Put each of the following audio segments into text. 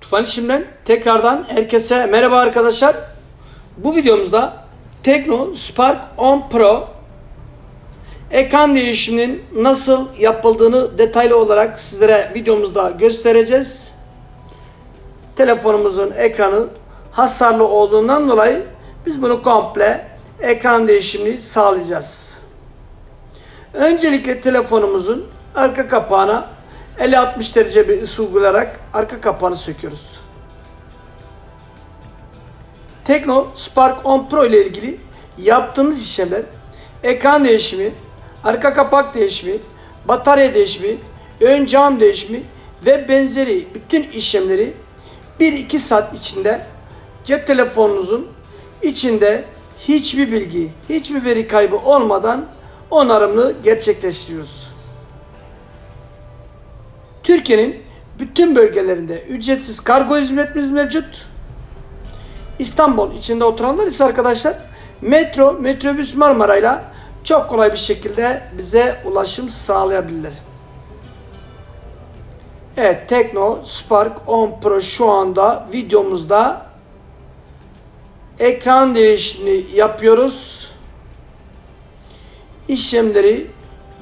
Tufan İşim'den tekrardan herkese merhaba arkadaşlar. Bu videomuzda Tekno Spark 10 Pro ekran değişiminin nasıl yapıldığını detaylı olarak sizlere videomuzda göstereceğiz. Telefonumuzun ekranı hasarlı olduğundan dolayı biz bunu komple ekran değişimini sağlayacağız. Öncelikle telefonumuzun arka kapağına 50-60 derece bir ısı uygulayarak arka kapağını söküyoruz. Tekno Spark 10 Pro ile ilgili yaptığımız işlemler ekran değişimi, arka kapak değişimi, batarya değişimi, ön cam değişimi ve benzeri bütün işlemleri 1-2 saat içinde cep telefonunuzun içinde hiçbir bilgi, hiçbir veri kaybı olmadan onarımını gerçekleştiriyoruz. Türkiye'nin bütün bölgelerinde ücretsiz kargo hizmetimiz mevcut. İstanbul içinde oturanlar ise arkadaşlar metro, metrobüs Marmara'yla çok kolay bir şekilde bize ulaşım sağlayabilirler. Evet Tekno Spark 10 Pro şu anda videomuzda ekran değişimini yapıyoruz. İşlemleri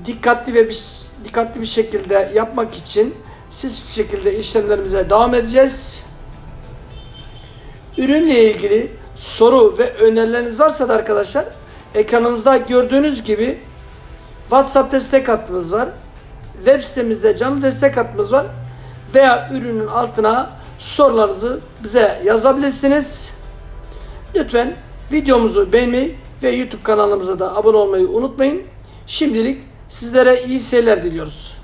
dikkatli ve bir, dikkatli bir şekilde yapmak için siz bir şekilde işlemlerimize devam edeceğiz. Ürünle ilgili soru ve önerileriniz varsa da arkadaşlar ekranınızda gördüğünüz gibi WhatsApp destek hattımız var. Web sitemizde canlı destek hattımız var. Veya ürünün altına sorularınızı bize yazabilirsiniz. Lütfen videomuzu beğenmeyi ve YouTube kanalımıza da abone olmayı unutmayın. Şimdilik sizlere iyi seyirler diliyoruz.